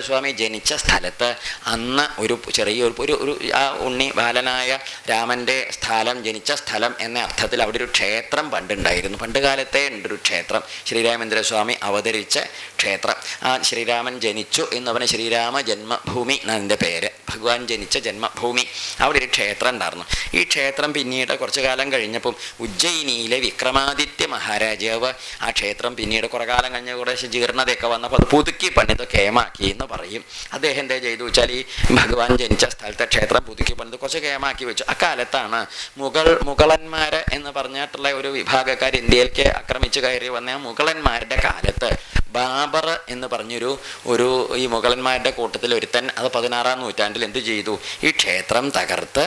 സ്വാമി ജനിച്ച സ്ഥലത്ത് അന്ന് ഒരു ചെറിയ ഒരു ഒരു ആ ഉണ്ണി ബാലനായ രാമന്റെ സ്ഥലം ജനിച്ച സ്ഥലം എന്ന അർത്ഥത്തിൽ അവിടെ ഒരു ക്ഷേത്രം പണ്ടുണ്ടായിരുന്നു. പണ്ട് കാലത്തെ ഉണ്ടൊരു ക്ഷേത്രം. ശ്രീരാമേന്ദ്രസ്വാമി അവതരിച്ച ക്ഷേത്രം. ആ ശ്രീരാമൻ ജനിച്ചു എന്ന് പറഞ്ഞ ശ്രീരാമ ജന്മഭൂമി എന്നതിന്റെ പേര്. ഭഗവാൻ ജനിച്ച ജന്മഭൂമി അവിടെ ഒരു ക്ഷേത്രം ഉണ്ടായിരുന്നു. ഈ ക്ഷേത്രം പിന്നീട് കുറച്ച് കാലം കഴിഞ്ഞപ്പം ഉജ്ജയിനിയിലെ വിക്രമാദിത്യ മഹാരാജാവ് ആ ക്ഷേത്രം പിന്നീട് കുറേ കാലം കഴിഞ്ഞ കുറേശ്ശെ ജീർണതയൊക്കെ വന്നപ്പോൾ അത് പുതുക്കി പണിത് കേമാക്കി. എന്ന് പറയും. അദ്ദേഹം എന്താ ചെയ്തു വെച്ചാൽ ഈ ഭഗവാൻ ജനിച്ച സ്ഥലത്തെ ക്ഷേത്രം പുതുക്കി പണിത് കുറച്ച് കേമാക്കി വെച്ചു. അക്കാലത്താണ് മുഗൾ മുഗളന്മാർ എന്ന് പറഞ്ഞിട്ടുള്ള ഒരു വിഭാഗക്കാർ ഇന്ത്യയിലേക്ക് ആക്രമിച്ചു കയറി വന്ന മുഗളന്മാരുടെ കാലത്ത് ബാബർ എന്ന് പറഞ്ഞൊരു ഒരു ഈ മുഗളന്മാരുടെ കൂട്ടത്തിൽ ഒരുത്തൻ അത് പതിനാറാം നൂറ്റാണ്ടിൽ എന്ത് ചെയ്തു? ഈ ക്ഷേത്രം തകർത്ത്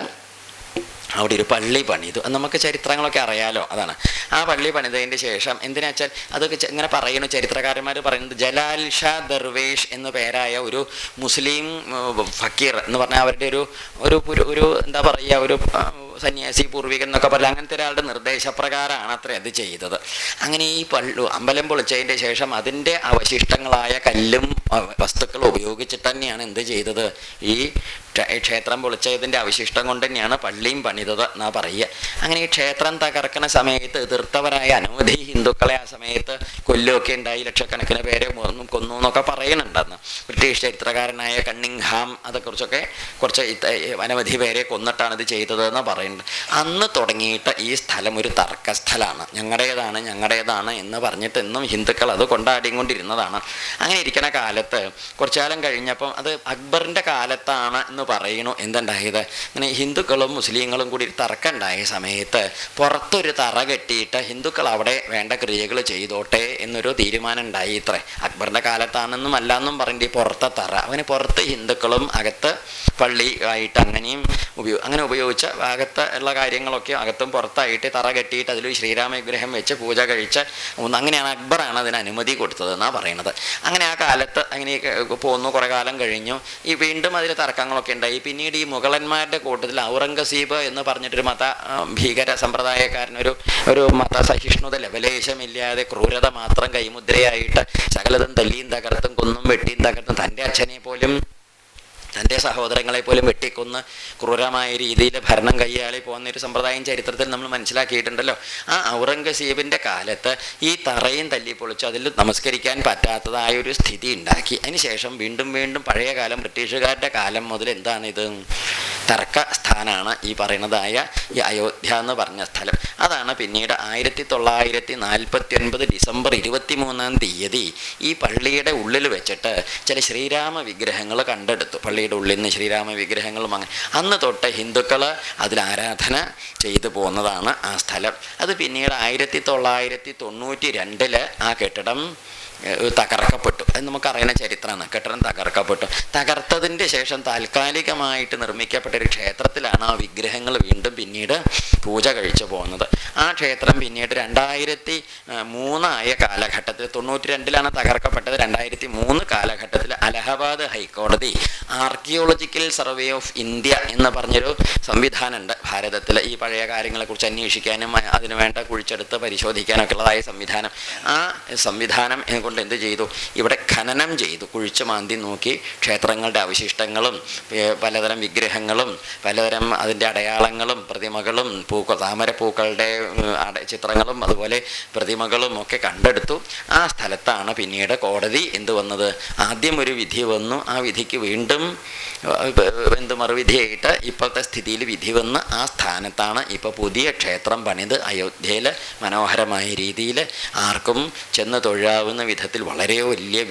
അവിടെ ഒരു പള്ളി പണിതു. നമുക്ക് ചരിത്രങ്ങളൊക്കെ അറിയാലോ അതാണ്. ആ പള്ളി പണിതതിന്റെ ശേഷം എന്തിനാ വെച്ചാൽ അതൊക്കെ ഇങ്ങനെ പറയുന്നു ചരിത്രകാരന്മാർ പറയുന്നത് ജലാൽ ഷാ ദർവേഷ് എന്ന പേരായ ഒരു മുസ്ലിം ഫക്കീർ എന്ന് പറഞ്ഞാൽ അവരുടെ ഒരു ഒരു ഒരു- എന്താ പറയുക ഒരു സന്യാസി പൂർവികൻ എന്നൊക്കെ പറഞ്ഞാൽ അങ്ങനത്തെ ഒരാളുടെ നിർദ്ദേശപ്രകാരമാണ് അത്ര അത് ചെയ്തത്. അങ്ങനെ ഈ പള്ളു അമ്പലം പൊളിച്ചതിന്റെ ശേഷം അതിന്റെ അവശിഷ്ടങ്ങളായ കല്ലും വസ്തുക്കളും ഉപയോഗിച്ചിട്ട് തന്നെയാണ് എന്ത് ചെയ്തത്? ഈ ക്ഷ- ഈ ക്ഷേത്രം പൊളിച്ചതിന്റെ അവശിഷ്ടം കൊണ്ട് തന്നെയാണ് പള്ളിയും പണിതത്. എന്നാ പറയുക. അങ്ങനെ ഈ ക്ഷേത്രം തകർക്കുന്ന സമയത്ത് എതിർത്തവരായ അനവധി ഹിന്ദുക്കളെ ആ സമയത്ത് കൊല്ലുമൊക്കെ ഉണ്ടായി. ലക്ഷക്കണക്കിന് പേരെ ഒന്നും കൊന്നു എന്നൊക്കെ പറയുന്നുണ്ടെന്ന്. ബ്രിട്ടീഷ് ചരിത്രകാരനായ കണ്ണിങ്ഹാം അതെക്കുറിച്ചൊക്കെ കുറച്ച് അനവധി പേരെ കൊന്നിട്ടാണ് ഇത് ചെയ്തതെന്ന് പറയുന്നുണ്ട്. അന്ന് തുടങ്ങിയിട്ട് ഈ സ്ഥലം ഒരു തർക്കസ്ഥലമാണ് ഞങ്ങളുടേതാണ് ഞങ്ങളുടേതാണ് എന്ന് പറഞ്ഞിട്ട് എന്നും ഹിന്ദുക്കൾ അത് കൊണ്ടാടിക്കൊണ്ടിരുന്നതാണ്. അങ്ങനെ ഇരിക്കുന്ന കാലത്ത് കുറച്ചു കാലം കഴിഞ്ഞപ്പം അത് അക്ബറിന്റെ കാലത്താണ് എന്ന് പറയുന്നു. എന്തുണ്ടായത്? അങ്ങനെ ഹിന്ദുക്കളും മുസ്ലിങ്ങളും കൂടി തർക്കം ഉണ്ടായ സമയത്ത് പുറത്തൊരു തറ കെട്ടിയിട്ട് ഹിന്ദുക്കൾ അവിടെ വേണ്ട ക്രിയകൾ ചെയ്തോട്ടെ എന്നൊരു തീരുമാനം ഉണ്ടായി ഇത്രേ. അക്ബറിന്റെ കാലത്താണെന്നും അല്ലാന്നും പറഞ്ഞിട്ട് പുറത്തെ തറ. അവന് പുറത്ത് ഹിന്ദുക്കളും അകത്ത് പള്ളി ആയിട്ട് അങ്ങനെയും ഉപയോഗ അങ്ങനെ ഉപയോഗിച്ച അകത്ത് ഉള്ള കാര്യങ്ങളൊക്കെ അകത്തും പുറത്തായിട്ട് തറ കെട്ടിയിട്ട് അതിൽ ശ്രീരാമ വിഗ്രഹം വെച്ച് പൂജ കഴിച്ച് അങ്ങനെയാണ് അക്ബറാണ് അതിന് അനുമതി കൊടുത്തത് എന്നാണ് പറയുന്നത് അങ്ങനെ ആ കാലത്ത് അങ്ങനെയൊക്കെ പോന്നു കുറേ കാലം കഴിഞ്ഞു. ഈ വീണ്ടും അതിൽ തർക്കങ്ങളൊക്കെ ഉണ്ടായി. പിന്നീട് ഈ മുഗളന്മാരുടെ കൂട്ടത്തിൽ ഔറംഗസീബ് എന്ന് പറഞ്ഞിട്ടൊരു മത ഭീകര സമ്പ്രദായക്കാരനൊരു ഒരു മതസഹിഷ്ണുത ലവലേശമില്ലാതെ ക്രൂരത മാത്രം കൈമുദ്രയായിട്ട് സകലതും തല്ലിയും തകർത്തും കൊന്നും വെട്ടിയും തകർത്തും തന്റെ അച്ഛനെ പോലും തന്റെ സഹോദരങ്ങളെ പോലും വെട്ടിക്കൊന്ന് ക്രൂരമായ രീതിയിൽ ഭരണം കൈയാളി പോകുന്ന ഒരു സമ്പ്രദായം ചരിത്രത്തിൽ നമ്മൾ മനസ്സിലാക്കിയിട്ടുണ്ടല്ലോ. ആ ഔറംഗസീബിന്റെ കാലത്ത് ഈ തറയും തല്ലിപ്പൊളിച്ച് അതിൽ നമസ്കരിക്കാൻ പറ്റാത്തതായ ഒരു സ്ഥിതി ഉണ്ടാക്കി. അതിനുശേഷം വീണ്ടും വീണ്ടും പഴയ കാലം ബ്രിട്ടീഷുകാരുടെ കാലം മുതൽ എന്താണിത് തർക്ക സ്ഥാനാണ് ഈ പറയുന്നതായ ഈ അയോധ്യ എന്ന് പറഞ്ഞ സ്ഥലം. അതാണ് പിന്നീട് ആയിരത്തി തൊള്ളായിരത്തി നാൽപ്പത്തി ഒൻപത് ഡിസംബർ ഇരുപത്തി മൂന്നാം തീയതി ഈ പള്ളിയുടെ ഉള്ളിൽ വെച്ചിട്ട് ചില ശ്രീരാമ വിഗ്രഹങ്ങൾ കണ്ടെടുത്തു. പള്ളിയുടെ ഉള്ളിൽ നിന്ന് ശ്രീരാമ വിഗ്രഹങ്ങളും അങ്ങനെ. അന്ന് തൊട്ട് ഹിന്ദുക്കൾ അതിൽ ആരാധന ചെയ്തു പോകുന്നതാണ് ആ സ്ഥലം. അത് പിന്നീട് ആയിരത്തി തൊള്ളായിരത്തി തൊണ്ണൂറ്റി രണ്ടിൽ ആ കെട്ടിടം തകർക്കപ്പെട്ടു. അത് നമുക്കറിയുന്ന ചരിത്രമാണ്. കെട്ടിടം തകർക്കപ്പെട്ടു. തകർത്തതിന്റെ ശേഷം താൽക്കാലികമായിട്ട് നിർമ്മിക്കപ്പെട്ട ഒരു ക്ഷേത്രത്തിലാണ് ആ വിഗ്രഹങ്ങൾ വീണ്ടും പിന്നീട് പൂജ കഴിച്ചു പോകുന്നത്. ആ ക്ഷേത്രം പിന്നീട് രണ്ടായിരത്തി മൂന്നായ കാലഘട്ടത്തിൽ തൊണ്ണൂറ്റി രണ്ടിലാണ് തകർക്കപ്പെട്ടത്. രണ്ടായിരത്തി മൂന്ന് കാലഘട്ടത്തിൽ അലഹബാദ് ഹൈക്കോടതി ആർക്കിയോളജിക്കൽ സർവേ ഓഫ് ഇന്ത്യ എന്ന് പറഞ്ഞൊരു സംവിധാനമുണ്ട്. ഭാരതത്തിൽ ഈ പഴയ കാര്യങ്ങളെക്കുറിച്ച് അന്വേഷിക്കാനും അതിനുവേണ്ട അതിന് വേണ്ട കുഴിച്ചെടുത്ത് പരിശോധിക്കാനൊക്കെ ഉള്ളതായ സംവിധാനം. ആ സംവിധാനം കൊണ്ട് എന്ത് ചെയ്തു? ഇവിടെ ഖനനം ചെയ്തു. കുഴിച്ച മാന്തി നോക്കി ക്ഷേത്രങ്ങളുടെ അവശിഷ്ടങ്ങളും പലതരം വിഗ്രഹങ്ങളും പലതരം അതിന്റെ അടയാളങ്ങളും പ്രതിമകളും പൂക്കൾ താമരപ്പൂക്കളുടെ ചിത്രങ്ങളും അതുപോലെ പ്രതിമകളും ഒക്കെ കണ്ടെടുത്തു. ആ സ്ഥലത്താണ് പിന്നീട് കോടതി എന്ത് വന്നത്? ആദ്യം ഒരു വിധി വന്നു. ആ വിധിക്ക് വീണ്ടും എന്ത് മറുവിധിയായിട്ട് ഇപ്പോഴത്തെ സ്ഥിതിയിൽ വിധി വന്ന് ആ സ്ഥാനത്താണ് ഇപ്പോൾ പുതിയ ക്ഷേത്രം പണിത് അയോധ്യയിൽ മനോഹരമായ രീതിയിൽ ആർക്കും ചെന്ന് തൊഴാവുന്ന വിധത്തിൽ വളരെ വലിയ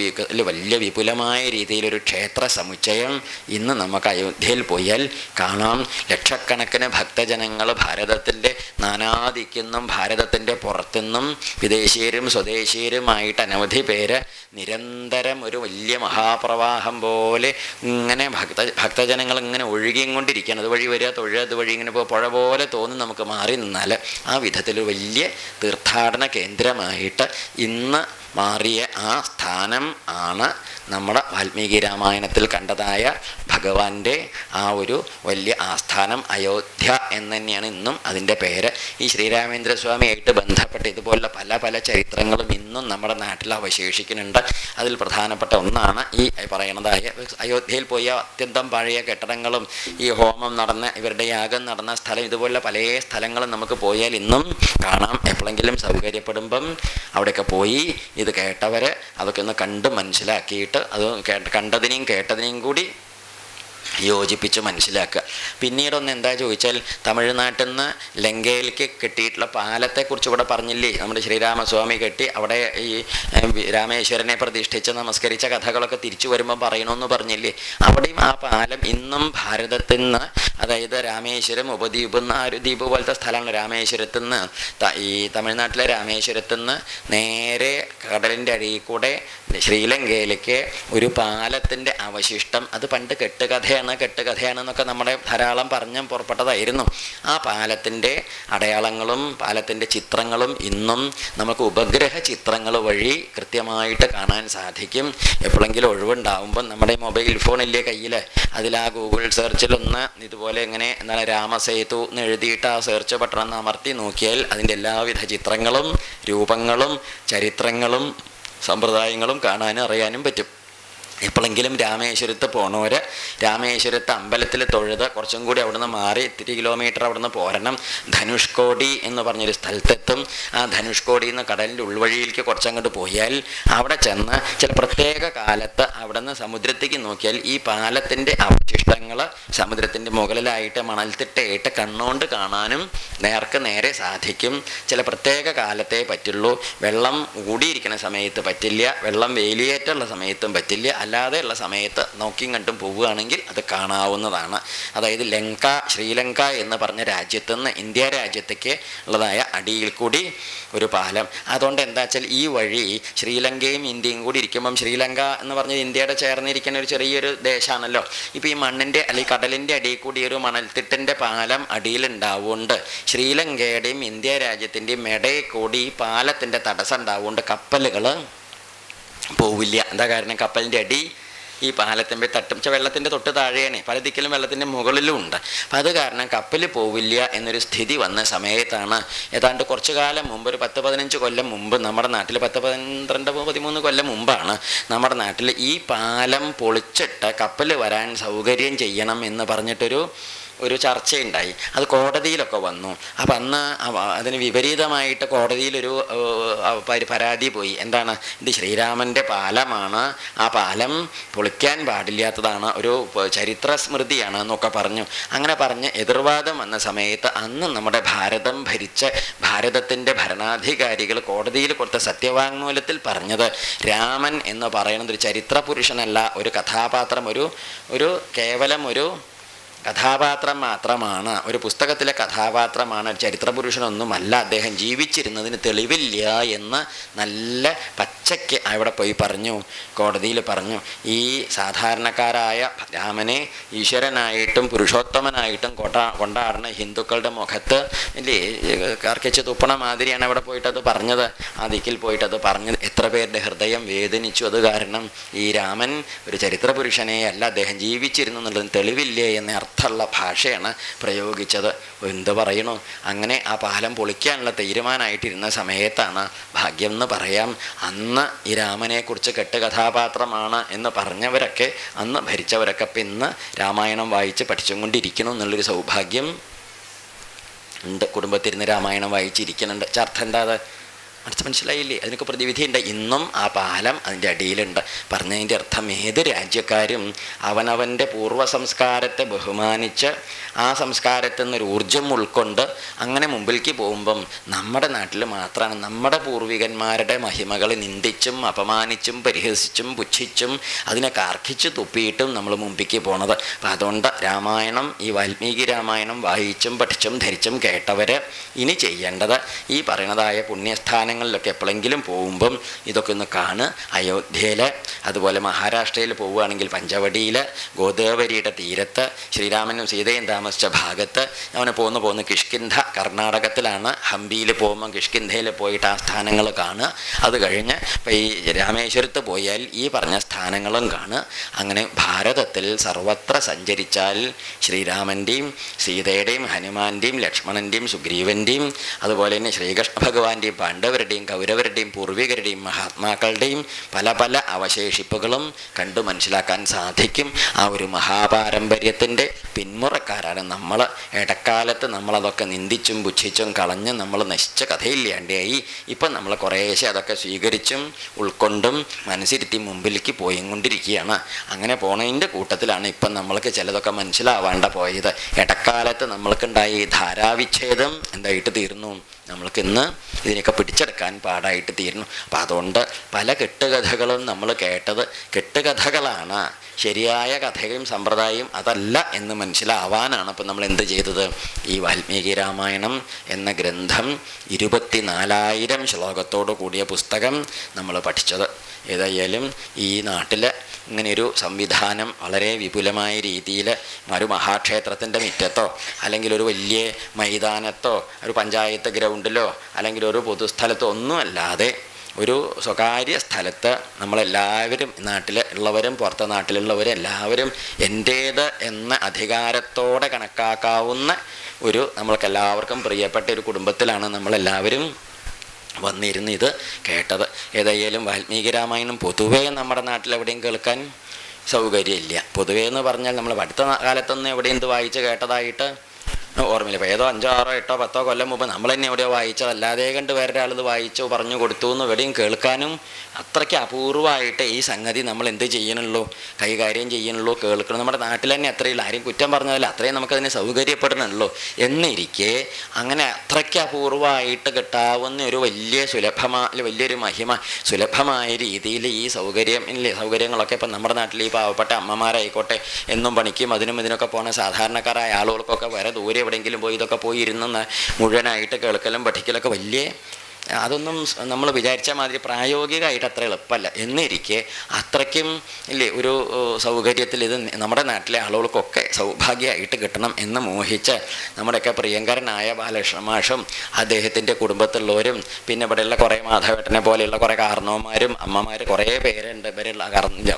വലിയ വിപുലമായ രീതിയിലൊരു ക്ഷേത്ര സമുച്ചയം ഇന്ന് നമുക്ക് അയോധ്യയിൽ പോയാൽ കാണാം. ലക്ഷക്കണക്കിന് ഭക്തജനങ്ങൾ ഭാരതത്തിന്റെ നാനാദിക്കുന്നും ഭാരതത്തിന്റെ പുറത്തുനിന്നും വിദേശീയരും സ്വദേശീയരുമായിട്ട് അനവധി പേര് നിരന്തരം ഒരു വലിയ മഹാപ്രവാഹം പോലെ ഇങ്ങനെ ഭക്ത ഭക്തജനങ്ങൾ ഇങ്ങനെ ഒഴുകിയും കൊണ്ടിരിക്കുകയാണ്. അതുവഴി വരിക തൊഴിൽ അതുവഴി ഇങ്ങനെ പുഴ പോലെ തോന്നും നമുക്ക് മാറി നിന്നാൽ ആ വിധത്തിൽ വലിയ തീർത്ഥാടന കേന്ദ്രമായിട്ട് ഇന്ന് മാറിയ ആ സ്ഥാനം ആണ് നമ്മുടെ വാൽമീകി രാമായണത്തിൽ കണ്ടതായ ഭഗവാന്റെ ആ ഒരു വലിയ ആസ്ഥാനം അയോധ്യ എന്ന് തന്നെയാണ് ഇന്നും അതിന്റെ പേര്. ഈ ശ്രീരാമേന്ദ്രസ്വാമിയായിട്ട് ബന്ധപ്പെട്ട് ഇതുപോലുള്ള പല പല ചരിത്രങ്ങളും ഇന്നും നമ്മുടെ നാട്ടിൽ അവശേഷിക്കുന്നുണ്ട്. അതിൽ പ്രധാനപ്പെട്ട ഒന്നാണ് ഈ പറയണതായ അയോധ്യയിൽ പോയ അത്യന്തം പഴയ കെട്ടിടങ്ങളും ഈ ഹോമം നടന്ന ഇവരുടെ യാഗം നടന്ന സ്ഥലം ഇതുപോലുള്ള പല സ്ഥലങ്ങളും നമുക്ക് പോയാൽ ഇന്നും കാണാം. എപ്പോഴെങ്കിലും സൗകര്യപ്പെടുമ്പം അവിടെയൊക്കെ പോയി ഇത് കേട്ടവരെ അതൊക്കെ ഒന്ന് കണ്ട് മനസ്സിലാക്കിയിട്ട് അത് കണ്ടതിനെയും കേട്ടതിനെയും കൂടി യോജിപ്പിച്ച് മനസ്സിലാക്കുക. പിന്നീടൊന്ന് എന്താ ചോദിച്ചാൽ തമിഴ്നാട്ടിൽ നിന്ന് ലങ്കയിലേക്ക് കെട്ടിയിട്ടുള്ള പാലത്തെക്കുറിച്ച് ഇവിടെ പറഞ്ഞില്ലേ? നമ്മുടെ ശ്രീരാമസ്വാമി കെട്ടി അവിടെ ഈ രാമേശ്വരനെ പ്രതിഷ്ഠിച്ച് നമസ്കരിച്ച കഥകളൊക്കെ തിരിച്ചു വരുമ്പോൾ പറയണമെന്ന് പറഞ്ഞില്ലേ? അവിടെയും ആ പാലം ഇന്നും ഭാരതത്തിൽ നിന്ന് അതായത് രാമേശ്വരം ഉപദ്വീപ് എന്ന ആ ഒരു ദ്വീപ് പോലത്തെ സ്ഥലമാണ് രാമേശ്വരത്തിൽ നിന്ന് ഈ തമിഴ്നാട്ടിലെ രാമേശ്വരത്തിൽ നിന്ന് നേരെ കടലിന്റെ അടിയിൽ കൂടെ ശ്രീലങ്കയിലേക്ക് ഒരു പാലത്തിന്റെ അവശിഷ്ടം. അത് പണ്ട് കെട്ടുകഥയാണ് എന്നൊക്കെ നമ്മുടെ ധാരാളം പറഞ്ഞ് പുറപ്പെട്ടതായിരുന്നു. ആ പാലത്തിന്റെ അടയാളങ്ങളും പാലത്തിന്റെ ചിത്രങ്ങളും ഇന്നും നമുക്ക് ഉപഗ്രഹ ചിത്രങ്ങൾ വഴി കൃത്യമായിട്ട് കാണാൻ സാധിക്കും. എപ്പോഴെങ്കിലും ഒഴിവുണ്ടാവുമ്പം നമ്മുടെ മൊബൈൽ ഫോണില്ലേ കയ്യിൽ അതിൽ ആ ഗൂഗിൾ സെർച്ചിലൊന്ന് ഇതുപോലെ ഇങ്ങനെ എന്താണ് രാമസേതു എന്ന് എഴുതിയിട്ട് ആ സെർച്ച് ബട്ടൺ അമർത്തി നോക്കിയാൽ അതിന്റെ എല്ലാവിധ ചിത്രങ്ങളും രൂപങ്ങളും ചരിത്രങ്ങളും സമ്പ്രദായങ്ങളും കാണാനും അറിയാനും പറ്റും. എപ്പോഴെങ്കിലും രാമേശ്വരത്ത് പോണവർ രാമേശ്വരത്ത് അമ്പലത്തിൽ തൊഴുത് കുറച്ചും കൂടി അവിടുന്ന് മാറി ഇത്തിരി കിലോമീറ്റർ അവിടുന്ന് പോരണം. ധനുഷ്കോടി എന്ന് പറഞ്ഞൊരു സ്ഥലത്തെത്തും. ആ ധനുഷ്കോടി എന്ന് കടലിന്റെ ഉൾവഴിയിലേക്ക് കുറച്ചങ്ങോട്ട് പോയാൽ അവിടെ ചെന്ന് ചില പ്രത്യേക കാലത്ത് അവിടുന്ന് സമുദ്രത്തേക്ക് നോക്കിയാൽ ഈ പാലത്തിന്റെ അവശിഷ്ടങ്ങൾ സമുദ്രത്തിന്റെ മുകളിലായിട്ട് മണൽത്തിട്ടയിട്ട് കണ്ണുകൊണ്ട് കാണാനും നേർക്ക് നേരെ സാധിക്കും. ചില പ്രത്യേക കാലത്തേ പറ്റുള്ളൂ. വെള്ളം കൂടിയിരിക്കുന്ന സമയത്ത് പറ്റില്ല. വെള്ളം വേലിയേറ്റുള്ള സമയത്തും പറ്റില്ല. അല്ലാതെയുള്ള സമയത്ത് നോക്കിയും കണ്ടും പോവുകയാണെങ്കിൽ അത് കാണാവുന്നതാണ്. അതായത് ലങ്ക ശ്രീലങ്ക എന്ന് പറഞ്ഞ രാജ്യത്ത് നിന്ന് ഇന്ത്യ രാജ്യത്തേക്ക് ഉള്ളതായ അടിയിൽ കൂടി ഒരു പാലം. അതുകൊണ്ട് എന്താ വെച്ചാൽ ഈ വഴി ശ്രീലങ്കയും ഇന്ത്യയും കൂടി ഇരിക്കുമ്പം ശ്രീലങ്ക എന്ന് പറഞ്ഞ ഇന്ത്യയുടെ ചേർന്നിരിക്കുന്ന ഒരു ചെറിയൊരു ദേശമാണല്ലോ ഇപ്പോൾ ഈ മണ്ണിന്റെ അല്ലെങ്കിൽ കടലിന്റെ അടിയിൽ കൂടി ഒരു മണൽത്തിട്ടിന്റെ പാലം അടിയിലുണ്ടാവുകൊണ്ട് ശ്രീലങ്കയുടെയും ഇന്ത്യ രാജ്യത്തിന്റെയും ഇടയിൽ കൂടി ഈ പാലത്തിന്റെ തടസ്സം ഉണ്ടാവുകൊണ്ട് കപ്പലുകൾ പോവില്ല. എന്താ കാരണം? കപ്പലിന്റെ അടി ഈ പാലത്തിന്റെ തട്ടും വെച്ചാൽ വെള്ളത്തിന്റെ തൊട്ട് താഴെയാണ്. പല ദിക്കിലും വെള്ളത്തിന്റെ മുകളിലും ഉണ്ട്. അപ്പം അത് കാരണം കപ്പൽ പോവില്ല എന്നൊരു സ്ഥിതി വന്ന സമയത്താണ്. ഏതാണ്ട് കുറച്ചു കാലം മുമ്പ് ഒരു പത്ത് പതിനഞ്ച് കൊല്ലം മുമ്പ് നമ്മുടെ നാട്ടിൽ പത്ത് പന്ത്രണ്ട് പതിമൂന്ന് കൊല്ലം മുമ്പാണ് നമ്മുടെ നാട്ടിൽ ഈ പാലം പൊളിച്ചിട്ട് കപ്പൽ വരാൻ സൗകര്യം ചെയ്യണം എന്ന് പറഞ്ഞിട്ടൊരു ഒരു ചർച്ചയുണ്ടായി. അത് കോടതിയിലൊക്കെ വന്നു. അപ്പം അന്ന് അതിന് വിപരീതമായിട്ട് കോടതിയിലൊരു പരാതി പോയി. എന്താണ്? ഇത് ശ്രീരാമന്റെ പാലമാണ്. ആ പാലം പൊളിക്കാൻ പാടില്ലാത്തതാണ്. ഒരു ചരിത്ര സ്മൃതിയാണ് എന്നൊക്കെ പറഞ്ഞു. അങ്ങനെ പറഞ്ഞ് എതിർവാദം വന്ന സമയത്ത് അന്ന് നമ്മുടെ ഭാരതം ഭരിച്ച ഭാരതത്തിന്റെ ഭരണാധികാരികൾ കോടതിയിൽ കൊടുത്ത സത്യവാങ്മൂലത്തിൽ പറഞ്ഞത് രാമൻ എന്ന് പറയുന്നത് ഒരു ചരിത്ര പുരുഷനല്ല ഒരു കഥാപാത്രം ഒരു ഒരു കേവലം ഒരു കഥാപാത്രം മാത്രമാണ്. ഒരു പുസ്തകത്തിലെ കഥാപാത്രമാണ്. ചരിത്രപുരുഷനൊന്നുമല്ല. അദ്ദേഹം ജീവിച്ചിരുന്നതിന് തെളിവില്ല എന്ന് നല്ല പച്ചയ്ക്ക് അവിടെ പോയി പറഞ്ഞു. കോടതിയിൽ പറഞ്ഞു. ഈ സാധാരണക്കാരായ രാമനെ ഈശ്വരനായിട്ടും പുരുഷോത്തമനായിട്ടും കൊട്ട കൊണ്ടാടുന്ന ഹിന്ദുക്കളുടെ മുഖത്ത് ഇല്ലേ കർക്കിച്ച് തുപ്പണ മാതിരിയാണ് അവിടെ പോയിട്ടത് പറഞ്ഞത്. ആ ദിക്കിൽ പോയിട്ടത് പറഞ്ഞത്. എത്ര പേരുടെ ഹൃദയം വേദനിച്ചു. അത് കാരണം ഈ രാമൻ ഒരു ചരിത്ര പുരുഷനെ അല്ല അദ്ദേഹം ജീവിച്ചിരുന്നു എന്നുള്ളതിന് തെളിവില്ലേ എന്ന അർത്ഥമുള്ള ഭാഷയാണ് പ്രയോഗിച്ചത്. എന്ത് പറയണു? അങ്ങനെ ആ പാലം പൊളിക്കാനുള്ള തീരുമാനമായിട്ടിരുന്ന സമയത്താണ് ഭാഗ്യം എന്ന് പറയാം. അന്ന് ഈ രാമനെക്കുറിച്ച് കെട്ട് കഥാപാത്രമാണ് എന്ന് പറഞ്ഞവരൊക്കെ അന്ന് ഭരിച്ചവരൊക്കെ ഇപ്പം ഇന്ന് രാമായണം വായിച്ച് പഠിച്ചും കൊണ്ടിരിക്കണം എന്നുള്ളൊരു സൗഭാഗ്യം ഉണ്ട്. കുടുംബത്തിരുന്ന് രാമായണം വായിച്ചിരിക്കുന്നുണ്ട്. പക്ഷെ എന്താ അത്? അടുത്ത് മനസ്സിലായില്ലേ? അതിനൊക്കെ പ്രതിവിധിയുണ്ട്. ഇന്നും ആ പാലം അതിന്റെ അടിയിലുണ്ട്. പറഞ്ഞതിന്റെ അർത്ഥം ഏത് രാജ്യക്കാരും അവനവന്റെ പൂർവ സംസ്കാരത്തെ ബഹുമാനിച്ച് ആ സംസ്കാരത്തിൽ നിന്നൊരു ഊർജം ഉൾക്കൊണ്ട് അങ്ങനെ മുമ്പിലേക്ക് പോകുമ്പം നമ്മുടെ നാട്ടിൽ മാത്രമാണ് നമ്മുടെ പൂർവികന്മാരുടെ മഹിമകൾ നിന്ദിച്ചും അപമാനിച്ചും പരിഹസിച്ചും പുച്ഛിച്ചും അതിനെ കാർക്കിച്ച് തുപ്പിയിട്ടും നമ്മൾ മുമ്പിലേക്ക് പോണത്. അപ്പം അതുകൊണ്ട് രാമായണം ഈ വാൽമീകി രാമായണം വായിച്ചും പഠിച്ചും ധരിച്ചും കേട്ടവർ ഇനി ചെയ്യേണ്ടത് ഈ പറയണതായ പുണ്യസ്ഥാനങ്ങൾ സ്ഥാനങ്ങളിലൊക്കെ എപ്പോഴെങ്കിലും പോകുമ്പം ഇതൊക്കെ ഒന്ന് കാണുക. അയോധ്യയിൽ അതുപോലെ മഹാരാഷ്ട്രയിൽ പോവുകയാണെങ്കിൽ പഞ്ചവടിയിൽ ഗോദാവരിയുടെ തീരത്ത് ശ്രീരാമനും സീതയും താമസിച്ച ഭാഗത്ത് അവനെ പോന്ന് പോകുന്ന കിഷ്കിന്ധ കർണാടകത്തിലാണ്. ഹംപിയിൽ പോകുമ്പം കിഷ്കിന്ധയിൽ പോയിട്ട് ആ സ്ഥാനങ്ങൾ കാണുക. അത് കഴിഞ്ഞ് ഇപ്പം ഈ രാമേശ്വരത്ത് പോയാൽ ഈ പറഞ്ഞ സ്ഥാനങ്ങളും കാണുക. അങ്ങനെ ഭാരതത്തിൽ സർവത്ര സഞ്ചരിച്ചാൽ ശ്രീരാമന്റെയും സീതയുടെയും ഹനുമാന്റെയും ലക്ഷ്മണന്റെയും സുഗ്രീവന്റെയും അതുപോലെ തന്നെ ശ്രീകൃഷ്ണ ഭഗവാന്റെയും കൗരവരുടെയും പൂർവികരുടെയും മഹാത്മാക്കളുടെയും പല പല അവശേഷിപ്പുകളും കണ്ടു മനസ്സിലാക്കാൻ സാധിക്കും. ആ ഒരു മഹാപാരമ്പര്യത്തിന്റെ പിന്മുറക്കാരാണ് നമ്മൾ. ഇടക്കാലത്ത് നമ്മളതൊക്കെ നിന്ദിച്ചും പുച്ഛിച്ചും കളഞ്ഞ് നമ്മൾ നശിച്ച കഥയില്ലാണ്ടായി. ഇപ്പം നമ്മൾ കുറേശ്ശെ അതൊക്കെ സ്വീകരിച്ചും ഉൾക്കൊണ്ടും മനസ്സിരുത്തി മുമ്പിലേക്ക് പോയിക്കൊണ്ടിരിക്കുകയാണ്. അങ്ങനെ പോണതിന്റെ കൂട്ടത്തിലാണ് ഇപ്പം നമ്മൾക്ക് ചിലതൊക്കെ മനസ്സിലാവാണ്ട പോയത്. ഇടക്കാലത്ത് നമ്മൾക്കുണ്ടായ ഈ ധാരാവിച്ഛേദം എന്തായിട്ട് തീർന്നു? നമ്മൾക്ക് ഇന്ന് ഇതിനെയൊക്കെ പിടിച്ചെടുക്കാൻ പാടായിട്ട് തീരുന്നു. അപ്പം അതുകൊണ്ട് പല കെട്ടുകഥകളും നമ്മൾ കേട്ടത് കെട്ടുകഥകളാണ്. ശരിയായ കഥയും സമ്പ്രദായം അതല്ല എന്ന് മനസ്സിലാവാനാണ് അപ്പം നമ്മൾ എന്ത് ചെയ്തത്? ഈ വാൽമീകി രാമായണം എന്ന ഗ്രന്ഥം ഇരുപത്തിനാലായിരം ശ്ലോകത്തോടു കൂടിയ പുസ്തകം നമ്മൾ പഠിച്ചത്. ഏതായാലും ഈ നാട്ടിൽ ഇങ്ങനെയൊരു സംവിധാനം വളരെ വിപുലമായ രീതിയിൽ ഒരു മഹാക്ഷേത്രത്തിന്റെ മുറ്റത്തോ അല്ലെങ്കിൽ ഒരു വലിയ മൈതാനത്തോ ഒരു പഞ്ചായത്ത് ഗ്രൗണ്ടിലോ അല്ലെങ്കിൽ ഒരു പൊതുസ്ഥലത്തോ ഒന്നുമല്ലാതെ ഒരു സ്വകാര്യ സ്ഥലത്ത് നമ്മളെല്ലാവരും നാട്ടിൽ ഉള്ളവരും പുറത്തെ നാട്ടിലുള്ളവരും എല്ലാവരും എന്റേത് എന്ന അധികാരത്തോടെ കണക്കാക്കാവുന്ന ഒരു നമ്മൾക്ക് എല്ലാവർക്കും പ്രിയപ്പെട്ട ഒരു കുടുംബത്തിലാണ് നമ്മളെല്ലാവരും വന്നിരുന്ന് ഇത് കേട്ടത്. ഏതായാലും വാൽമീകി രാമായണം പൊതുവേ നമ്മുടെ നാട്ടിൽ എവിടെയും കേൾക്കാൻ സൗകര്യമില്ല. പൊതുവേ എന്ന് പറഞ്ഞാൽ നമ്മൾ അടുത്ത കാലത്തൊന്നും എവിടെയും ഇത് വായിച്ച് കേട്ടതായിട്ട് ഓർമ്മയില്ല. ഇപ്പോൾ ഏതോ അഞ്ചോ ആറോ എട്ടോ പത്തോ കൊല്ലം മുമ്പ് നമ്മൾ തന്നെ എവിടെയോ വായിച്ചതല്ലാതെ കണ്ട് വായിച്ചോ വായിച്ചു പറഞ്ഞു കൊടുത്തു എന്ന് എവിടെയും കേൾക്കാനും അത്രയ്ക്ക് അപൂർവമായിട്ട് ഈ സംഗതി നമ്മൾ എന്ത് ചെയ്യണുള്ളൂ കൈകാര്യം ചെയ്യണുള്ളൂ കേൾക്കണം നമ്മുടെ നാട്ടിൽ തന്നെ അത്രയില്ല ആരും കുറ്റം പറഞ്ഞതല്ല. അത്രയും നമുക്കതിനെ സൗകര്യപ്പെടണമല്ലോ എന്നിരിക്കെ അങ്ങനെ അത്രയ്ക്ക് അപൂർവമായിട്ട് കിട്ടാവുന്ന ഒരു വലിയ സുലഭമായ വലിയൊരു മഹിമ സുലഭമായ രീതിയിൽ ഈ സൗകര്യം ഇല്ലേ സൗകര്യങ്ങളൊക്കെ ഇപ്പം നമ്മുടെ നാട്ടിൽ ഈ പാവപ്പെട്ട അമ്മമാരായിക്കോട്ടെ എന്നും പണിക്കും അതിനും ഇതിനൊക്കെ പോണ സാധാരണക്കാരായ ആളുകൾക്കൊക്കെ വരെ ദൂരെ എവിടെയെങ്കിലും പോയി ഇതൊക്കെ പോയി ഇരുന്ന് മുഴുവനായിട്ട് കേൾക്കലും പഠിക്കലൊക്കെ വലിയ അതൊന്നും നമ്മൾ വിചാരിച്ച മാതിരി പ്രായോഗികമായിട്ട് അത്ര എളുപ്പമല്ല എന്നിരിക്കെ അത്രയ്ക്കും ഇല്ലേ ഒരു സൗകര്യത്തിൽ ഇത് നമ്മുടെ നാട്ടിലെ ആളുകൾക്കൊക്കെ സൗഭാഗ്യമായിട്ട് കിട്ടണം എന്ന് മോഹിച്ച് നമ്മുടെയൊക്കെ പ്രിയങ്കരനായ ബാലകൃഷ്ണ മാഷും അദ്ദേഹത്തിന്റെ കുടുംബത്തിലുള്ളവരും പിന്നെ ഇവിടെയുള്ള കുറേ മാധവേട്ടനെ പോലെയുള്ള കുറേ കാരണവന്മാരും അമ്മമാർ കുറേ പേരുണ്ട്. ഇവരുള്ള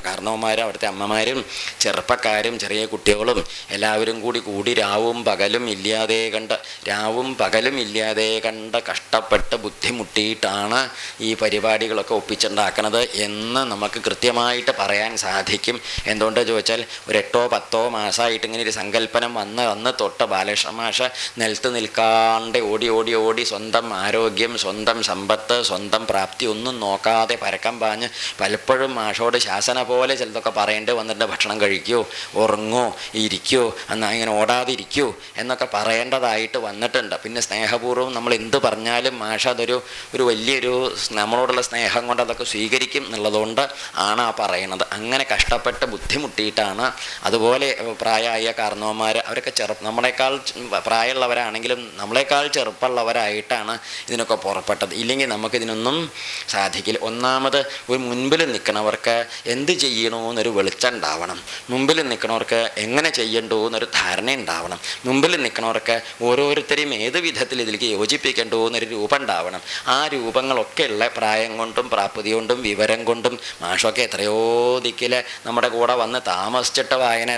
കാരണവന്മാരും അവിടുത്തെ അമ്മമാരും ചെറുപ്പക്കാരും ചെറിയ കുട്ടികളും എല്ലാവരും കൂടി കൂടി രാവും പകലും ഇല്ലാതെ കണ്ട് രാവും പകലും ഇല്ലാതെ കണ്ട് കഷ്ടപ്പെട്ട് ബുദ്ധിമുട്ടിയിട്ടാണ് ഈ പരിപാടികളൊക്കെ ഒപ്പിച്ചുണ്ടാക്കുന്നത് എന്ന് നമുക്ക് കൃത്യമായിട്ട് പറയാൻ സാധിക്കും. എന്തുകൊണ്ട് ചോദിച്ചാൽ ഒരു എട്ടോ പത്തോ മാസമായിട്ട് ഇങ്ങനെ ഒരു സങ്കല്പനം വന്ന് വന്ന് തൊട്ട് ബാലകൃഷ്ണ മാഷ നിലത്ത് നിൽക്കാണ്ട് ഓടി ഓടി ഓടി സ്വന്തം ആരോഗ്യം സ്വന്തം സമ്പത്ത് സ്വന്തം പ്രാപ്തി ഒന്നും നോക്കാതെ പരക്കം പാഞ്ഞ് പലപ്പോഴും മാഷോട് ശാസന പോലെ ചിലതൊക്കെ പറയേണ്ടി വന്നിട്ട് ഭക്ഷണം കഴിക്കൂ ഉറങ്ങോ ഇരിക്കോ എന്നാൽ ഇങ്ങനെ ഓടാതിരിക്കൂ എന്നൊക്കെ പറയേണ്ടതായിട്ട് വന്നിട്ടുണ്ട്. പിന്നെ സ്നേഹപൂർവം നമ്മൾ എന്ത് പറഞ്ഞാലും മാഷ അതൊരു ഒരു വലിയൊരു നമ്മളോടുള്ള സ്നേഹം കൊണ്ട് അതൊക്കെ സ്വീകരിക്കും എന്നുള്ളതുകൊണ്ട് ആണ് ആ പറയണത് അങ്ങനെ കഷ്ടപ്പെട്ട് ബുദ്ധിമുട്ടിയിട്ടാണ് അതുപോലെ പ്രായമായ കാരണവന്മാർ അവരൊക്കെ ചെറു നമ്മളെക്കാൾ പ്രായമുള്ളവരാണെങ്കിലും നമ്മളെക്കാൾ ചെറുപ്പമുള്ളവരായിട്ടാണ് ഇതിനൊക്കെ പുറപ്പെട്ടത്. ഇല്ലെങ്കിൽ നമുക്കിതിനൊന്നും സാധിക്കില്ല. ഒന്നാമത് ഒരു മുൻപിൽ നിൽക്കുന്നവർക്ക് എന്ത് ചെയ്യണോ എന്നൊരു വെളിച്ചം ഉണ്ടാവണം. മുമ്പിൽ നിൽക്കുന്നവർക്ക് എങ്ങനെ ചെയ്യണ്ടോ എന്നൊരു ധാരണ ഉണ്ടാവണം. മുമ്പിൽ നിൽക്കുന്നവർക്ക് ഓരോരുത്തരെയും ഏത് വിധത്തിൽ ഇതിലേക്ക് യോജിപ്പിക്കേണ്ടോ എന്നൊരു രൂപം ഉണ്ടാവണം. ആ രൂപങ്ങളൊക്കെ ഉള്ള പ്രായം കൊണ്ടും പ്രാപ്തി കൊണ്ടും വിവരം കൊണ്ടും മാഷൊക്കെ എത്രയോ ദിക്കിൽ നമ്മുടെ കൂടെ വന്ന് താമസിച്ചിട്ട വായന